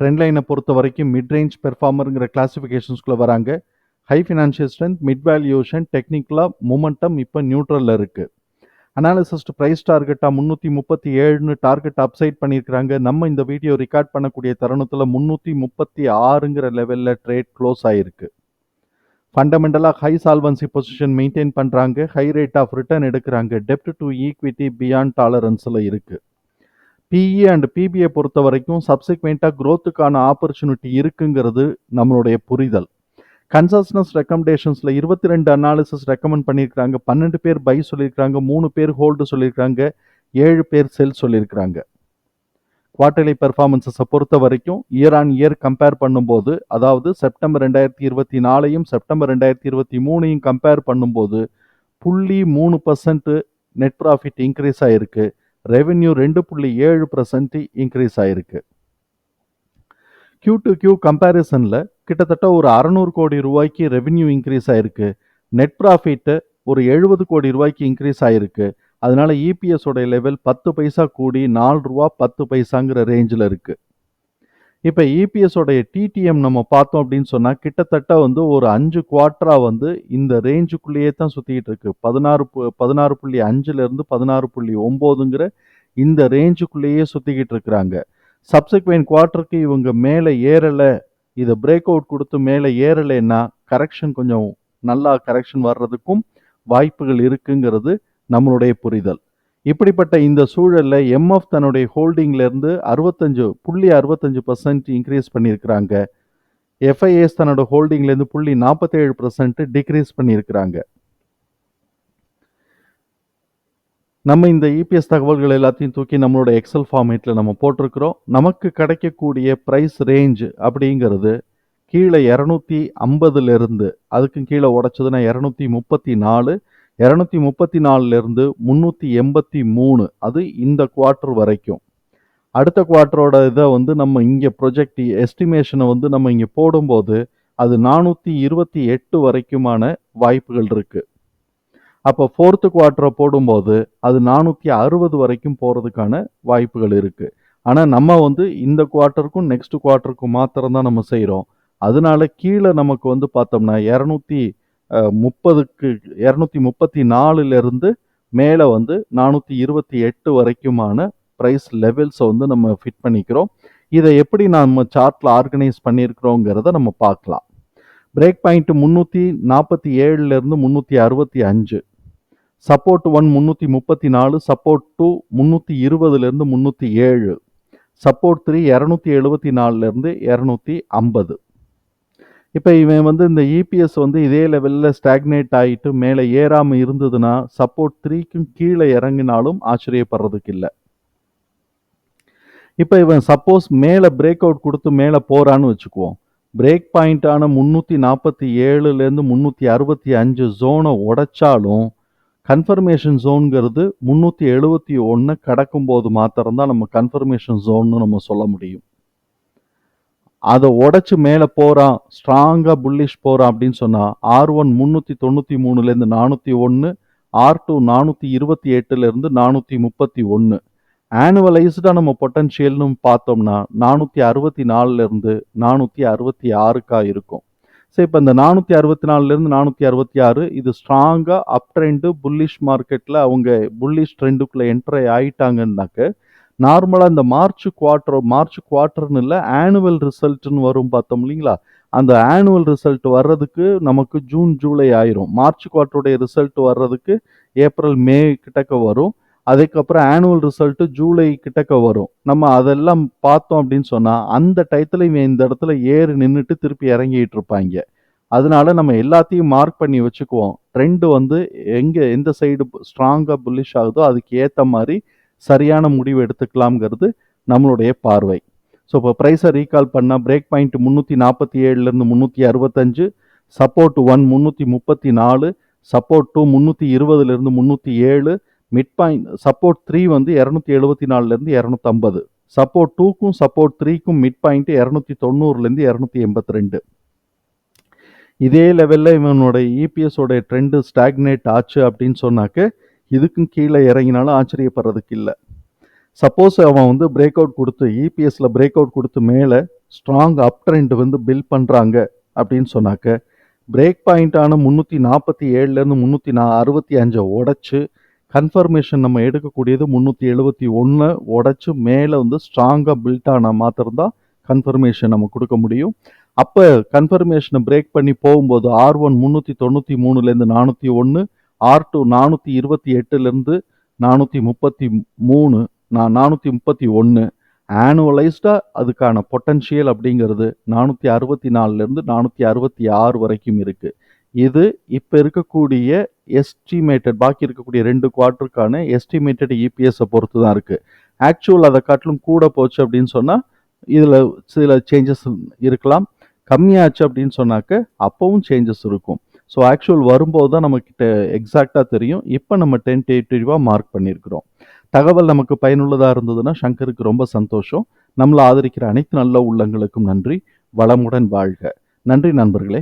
Trend லைனை பொறுத்த வரைக்கும் மிட் ரேஞ்ச் பெர்ஃபார்மருங்கிற கிளாசிஃபிகேஷன்ஸ்குள்ளே வராங்க. High financial strength mid valuation டெக்னிக்கலாக மூமெண்டம் இப்போ நியூட்ரலில் இருக்குது அனாலிசிஸ்ட் ப்ரைஸ் டார்கெட்டாக முந்நூற்றி முப்பத்தி ஏழுன்னு டார்கெட் அப்சைட் பண்ணியிருக்கிறாங்க. நம்ம இந்த வீடியோ ரெக்கார்ட் பண்ணக்கூடிய தருணத்தில் முந்நூற்றி முப்பத்தி ஆறுங்கிற லெவலில் ட்ரேட் க்ளோஸ் ஆகிருக்கு ஃபண்டமெண்டலாக ஹை சால்வன்சி பொசிஷன் மெயின்டைன் பண்ணுறாங்க ஹை ரேட் ஆஃப் ரிட்டர்ன் எடுக்கிறாங்க. டெப்ட் டு ஈக்விட்டி பியாண்ட் டாலரன்ஸில் இருக்குது பிஇ அண்ட் பிபிஐ பொறுத்த வரைக்கும் சப்சிக்வெண்ட்டாக க்ரோத்துக்கான ஆப்பர்ச்சுனிட்டி இருக்குங்கிறது நம்மளுடைய புரிதல். கன்சஸ்னஸ் ரெக்கமெண்டேஷன்ஸில் இருபத்தி ரெண்டு அனாலிசிஸ் ரெக்கமெண்ட் பண்ணியிருக்காங்க பன்னெண்டு பேர் பை சொல்லியிருக்காங்க மூணு பேர் ஹோல்டு சொல்லியிருக்காங்க ஏழு பேர் செல் சொல்லியிருக்கிறாங்க. குவார்டர்லி பெர்ஃபார்மன்ஸஸை பொறுத்த வரைக்கும் இயர் ஆன் இயர் கம்பேர் பண்ணும்போது அதாவது செப்டம்பர் ரெண்டாயிரத்தி இருபத்தி நாலையும் செப்டம்பர் ரெண்டாயிரத்தி இருபத்தி மூணையும் கம்பேர் பண்ணும்போது புள்ளி மூணு பர்சன்ட் நெட் ப்ராஃபிட் இன்க்ரீஸ் ஆகிருக்கு ரெவென்யூ ரெண்டு புள்ளி ஏழு பர்சன்ட் இன்க்ரீஸ் ஆயிருக்கு. கியூ டு கியூ கம்பேரிசனில் கிட்டத்தட்ட ஒரு அறநூறு கோடி ரூபாய்க்கு ரெவென்யூ இன்க்ரீஸ் ஆயிருக்கு. நெட் ப்ராஃபிட்டு ஒரு எழுபது கோடி ரூபாய்க்கு இன்க்ரீஸ் ஆயிருக்கு. அதனால இபிஎஸ் உடைய லெவல் பத்து பைசா கூடி நாலு ரூபா பத்து பைசாங்கிற ரேஞ்சில் இருக்குது இப்போ இபிஎஸோடைய டிடிஎம் நம்ம பார்த்தோம் அப்படின்னு சொன்னால் கிட்டத்தட்ட வந்து ஒரு அஞ்சு குவார்ட்டரா வந்து இந்த ரேஞ்சுக்குள்ளேயே தான் சுற்றிக்கிட்டு இருக்கு. பதினாறு பு- பதினாறு புள்ளி அஞ்சுலேருந்து பதினாறு புள்ளி ஒம்போதுங்கிற இந்த ரேஞ்சுக்குள்ளேயே சுற்றிக்கிட்டு இருக்கிறாங்க. சப்சிக்வெண்ட் குவார்ட்டருக்கு இவங்க மேலே ஏறலை. இதை பிரேக் அவுட் கொடுத்து மேலே ஏறலைன்னா கரெக்ஷன் கொஞ்சம் நல்லா கரெக்ஷன் வர்றதுக்கும் வாய்ப்புகள் இருக்குங்கிறது நம்மளுடைய புரிதல். இப்படிப்பட்ட இந்த சூழலில் எம்எஃப் தன்னுடைய ஹோல்டிங்லேருந்து அறுபத்தஞ்சு புள்ளி அறுபத்தஞ்சு பர்சன்ட் இன்க்ரீஸ் பண்ணியிருக்கிறாங்க. எஃப்ஐஎஸ் தன்னோட ஹோல்டிங்லேருந்து புள்ளி நாற்பத்தேழு பர்சன்ட் டிக்ரீஸ் பண்ணியிருக்கிறாங்க. நம்ம இந்த இபிஎஸ் தகவல்கள் எல்லாத்தையும் தூக்கி நம்மளோட எக்ஸல் ஃபார்மேட்டில் நம்ம போட்டிருக்கிறோம். நமக்கு கிடைக்கக்கூடிய ப்ரைஸ் ரேஞ்ச் அப்படிங்கிறது கீழே இரநூத்தி ஐம்பதுலேருந்து அதுக்கும் கீழே உடச்சதுன்னா இரநூத்தி முப்பத்தி நாலு இரநூத்தி முப்பத்தி நாலுலேருந்து முந்நூற்றி எண்பத்தி மூணு அது இந்த குவார்ட்டர் வரைக்கும். அடுத்த குவார்ட்டரோட இதை வந்து நம்ம இங்கே ப்ரொஜெக்ட் எஸ்டிமேஷனை வந்து நம்ம இங்கே போடும்போது அது நானூற்றி இருபத்தி எட்டு வரைக்குமான வாய்ப்புகள் இருக்குது அப்போ ஃபோர்த்து குவார்ட்டரை போடும்போது அது நானூற்றி அறுபது வரைக்கும் போகிறதுக்கான வாய்ப்புகள் இருக்குது ஆனால் நம்ம வந்து இந்த குவார்ட்டருக்கும் நெக்ஸ்ட் குவார்ட்டருக்கும் மாத்திரம் தான் நம்ம செய்கிறோம் அதனால கீழே நமக்கு வந்து பார்த்தோம்னா இரநூத்தி முப்பதுக்கு இரநூத்தி முப்பத்தி நாலுலேருந்து மேலே வந்து நானூற்றி இருபத்தி எட்டு வரைக்குமான ப்ரைஸ் லெவல்ஸை வந்து நம்ம ஃபிட் பண்ணிக்கிறோம். இதை எப்படி நம்ம சார்ட்டில் ஆர்கனைஸ் பண்ணியிருக்கிறோங்கிறத நம்ம பார்க்கலாம். பிரேக் பாயிண்ட் முந்நூற்றி நாற்பத்தி ஏழுலேருந்து முந்நூற்றி அறுபத்தி அஞ்சு. சப்போர்ட் ஒன் முந்நூற்றி முப்பத்தி நாலு சப்போர்ட் டூ முந்நூற்றி இருபதுலேருந்து முந்நூற்றி ஏழு. சப்போர்ட் த்ரீ இரநூத்தி எழுபத்தி நாலுலேருந்து இரநூத்தி ஐம்பது. இப்போ இவன் வந்து இந்த இபிஎஸ் வந்து இதே லெவலில் ஸ்டாக்னேட் ஆகிட்டு மேலே ஏறாமல் இருந்ததுன்னா சப்போர்ட் த்ரீக்கும் கீழே இறங்கினாலும் ஆச்சரியப்படுறதுக்கு இல்லை. இப்போ இவன் சப்போஸ் மேலே பிரேக் அவுட் கொடுத்து மேலே போகிறான்னு வச்சுக்குவோம். பிரேக் பாயிண்ட்டான முந்நூற்றி நாற்பத்தி ஏழுலேருந்து முந்நூற்றி அறுபத்தி அஞ்சு ஜோனை உடைச்சாலும் கன்ஃபர்மேஷன் ஜோனுங்கிறது முந்நூற்றி எழுபத்தி ஒன்று கடக்கும்போது மாத்திரம்தான் நம்ம கன்ஃபர்மேஷன் ஜோன்னு நம்ம சொல்ல முடியும். அதை உடச்சி மேலே போகிறான் ஸ்ட்ராங்காக புல்லிஷ் போகிறான் அப்படின்னு சொன்னால் ஆர் ஒன் முந்நூற்றி தொண்ணூற்றி மூணுலேருந்து நானூற்றி ஒன்று ஆர் டூ நானூற்றி இருபத்தி எட்டுலேருந்து நானூற்றி முப்பத்தி ஒன்று. ஆனுவலைஸ்டாக நம்ம பொட்டன்ஷியல்னு பார்த்தோம்னா நானூற்றி அறுபத்தி நாலுலேருந்து நானூற்றி அறுபத்தி ஆறுக்கா இருக்கும். ஸோ இப்போ இந்த நானூற்றி அறுபத்தி நாலுலேருந்து நானூற்றி அறுபத்தி ஆறு இது ஸ்ட்ராங்காக அப் ட்ரெண்டு புல்லிஷ் மார்க்கெட்டில் அவங்க புல்லிஷ் ட்ரெண்டுக்குள்ளே என்ட்ரை ஆகிட்டாங்கன்னாக்க நார்மலாக இந்த மார்ச் குவார்ட்டர் மார்ச் குவார்ட்டர்னு இல்லை ஆனுவல் ரிசல்ட்னு வரும் பார்த்தோம் இல்லைங்களா? அந்த ஆனுவல் ரிசல்ட் வர்றதுக்கு நமக்கு ஜூன் ஜூலை ஆயிரும். மார்ச் குவார்ட்டருடைய ரிசல்ட் வர்றதுக்கு ஏப்ரல் மே கிட்டக்க வரும். அதுக்கப்புறம் ஆனுவல் ரிசல்ட்டு ஜூலை கிட்டக்க வரும். நம்ம அதெல்லாம் பார்த்தோம் அப்படின்னு சொன்னால் அந்த டயத்தில் இவன் இந்த இடத்துல ஏறி நின்றுட்டு திருப்பி இறங்கிட்டு இருப்பாங்க. அதனால நம்ம எல்லாத்தையும் மார்க் பண்ணி வச்சுக்குவோம். ட்ரெண்டு வந்து எங்கே எந்த சைடு ஸ்ட்ராங்காக புல்லிஷ் ஆகுதோ அதுக்கு ஏற்ற மாதிரி சரியான முடிவு எடுத்துக்கலாம்ங்கிறது நம்மளுடைய பார்வை. ஸோ இப்போ ப்ரைஸை ரீகால் பண்ணால் பிரேக் பாயிண்ட் முந்நூற்றி நாற்பத்தி ஏழுலேருந்து முந்நூற்றி அறுபத்தஞ்சு சப்போர்ட் ஒன் முந்நூற்றி முப்பத்தி நாலு சப்போர்ட் டூ முந்நூற்றி இருபதுலேருந்து முந்நூற்றி ஏழு மிட் பாயிண்ட் சப்போர்ட் த்ரீ வந்து இரநூத்தி எழுபத்தி நாலுலேருந்து இரநூத்தம்பது சப்போர்ட் டூக்கும் சப்போர்ட் த்ரீக்கும் மிட் பாயிண்ட் இரநூத்தி தொண்ணூறுலேருந்து இரநூத்தி எண்பத்தி ரெண்டு இதே லெவலில் இவனுடைய இபிஎஸோட ட்ரெண்டு ஸ்டாக்னேட் ஆச்சு அப்படின்னு சொன்னாக்க இதுக்கும் கீழே இறங்கினாலும் ஆச்சரியப்படுறதுக்கு இல்லை. சப்போஸ் அவன் வந்து பிரேக் அவுட் கொடுத்து இபிஎஸ்ல பிரேக் அவுட் கொடுத்து மேலே ஸ்ட்ராங் அப் ட்ரெண்ட் வந்து பில்ட் பண்ணுறாங்க அப்படின்னு சொன்னாக்க பிரேக் பாயிண்ட்டான முந்நூற்றி நாற்பத்தி ஏழுலேருந்து முந்நூற்றி நா அறுபத்தி அஞ்சை உடச்சி கன்ஃபர்மேஷன் நம்ம எடுக்கக்கூடியது முந்நூற்றி எழுபத்தி ஒன்று உடச்சி மேலே வந்து ஸ்ட்ராங்காக பில்ட் ஆன மாத்திரம்தான் கன்ஃபர்மேஷன் நம்ம கொடுக்க முடியும். அப்போ கன்ஃபர்மேஷனை பிரேக் பண்ணி போகும்போது ஆர் ஒன் முந்நூற்றி தொண்ணூற்றி மூணுலேருந்து நானூற்றி ஒன்று ஆர் டூ நானூற்றி இருபத்தி எட்டுலேருந்து நானூற்றி முப்பத்தி மூணு நான் நானூற்றி முப்பத்தி ஒன்று ஆனுவலைஸ்டாக அதுக்கான பொட்டன்ஷியல் அப்படிங்கிறது நானூற்றி அறுபத்தி நாலுலேருந்து நானூற்றி அறுபத்தி ஆறு வரைக்கும் இருக்குது இது இப்போ இருக்கக்கூடிய எஸ்டிமேட்டட் பாக்கி இருக்கக்கூடிய ரெண்டு குவார்ட்டருக்கான எஸ்டிமேட்டட் இபிஎஸை பொறுத்து தான் இருக்குது ஆக்சுவல் அதை காட்டிலும் கூட போச்சு அப்படின்னு சொன்னால் இதில் சில சேஞ்சஸ் இருக்கலாம். கம்மியாச்சு அப்படின்னு சொன்னாக்க அப்போவும் சேஞ்சஸ் இருக்கும். ஸோ ஆக்சுவல் வரும்போது தான் நம்மக்கிட்ட எக்ஸாக்டாக தெரியும். இப்போ நம்ம டென்டேட்டிவாக மார்க் பண்ணியிருக்கிறோம் தகவல் நமக்கு பயனுள்ளதாக இருந்ததுன்னா சங்கருக்கு ரொம்ப சந்தோஷம். நம்மளை ஆதரிக்கிற அனைத்து நல்ல உள்ளங்களுக்கும் நன்றி. வளமுடன் வாழ்க. நன்றி நண்பர்களே.